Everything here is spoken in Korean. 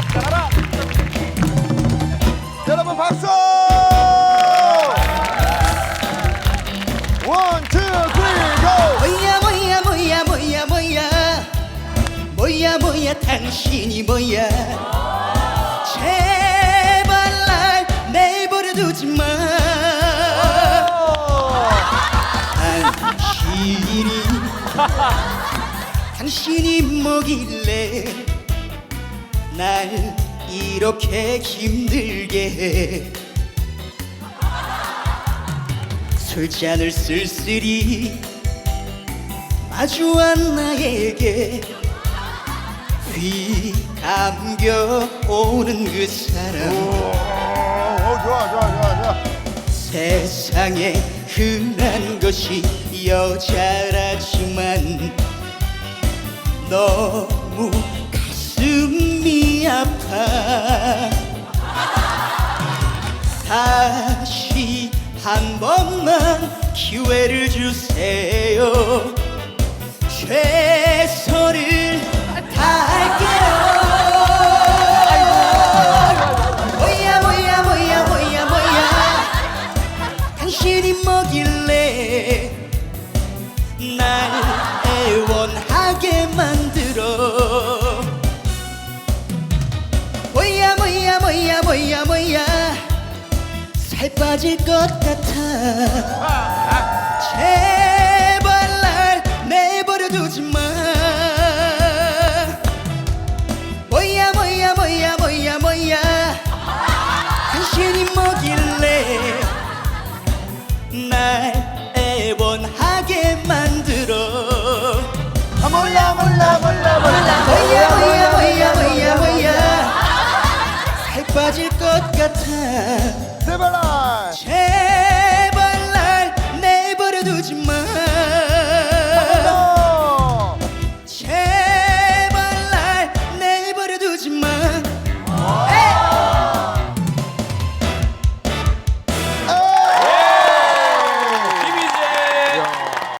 가라. 여러분 박수! 원, 투, 쓰리, 고! 뭐야 뭐야 뭐야 뭐야 뭐야 뭐야 뭐야 당신이 뭐야 제발 날 내버려 두지 마 당신이 당신이 뭐길래 날 이렇게 힘들게 해 술잔을 쓸쓸히 마주한 나에게 휘 감겨 오는 그 사람 오, 좋아, 좋아, 좋아, 좋아. 세상에 흔한 것이 여자라지만 너무 가슴이 아파. 다시 한 번만 기회를 주세요. 최선을 다할게요. 뭐야 뭐야 뭐야 뭐야 뭐야. 당신이 뭐길 뭐야 뭐야. 살 빠질 것 같아. 제발 날 내버려 두지 마. 뭐야 뭐야 뭐야 뭐야 뭐야. 당신이 뭐길래 날 애원하게 만들어. 아, 몰라, 몰라, 몰라, 몰라. 뭐야 빠질 것 같아.